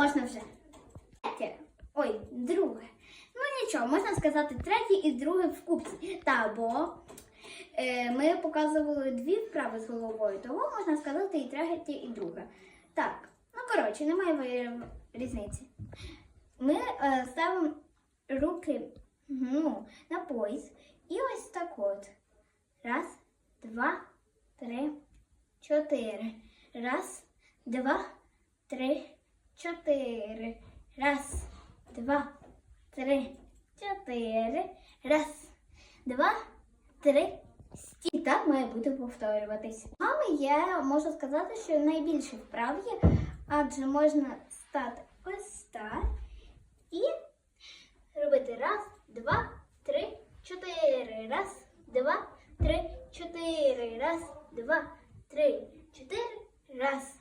можна вже. Третє. Ой, друге. Ну нічого, можна сказати третє і друге в купці. Та бо е, ми показували дві вправи з головою, того можна сказати і третє, і друге. Так, ну коротше, немає різниці. Ми е, ставимо руки ну, на пояс і ось так от. Раз, два, три, чотири. Раз, два, три, чотири. Раз, два, три, чотири. Раз, два, три. І так має бути повторюватись. Мами є, можу сказати, що найбільше вправ адже можна стати ось так і робити раз, два, три, чотири. Раз, два, три, чотири. Раз, два, три, чотири. Раз.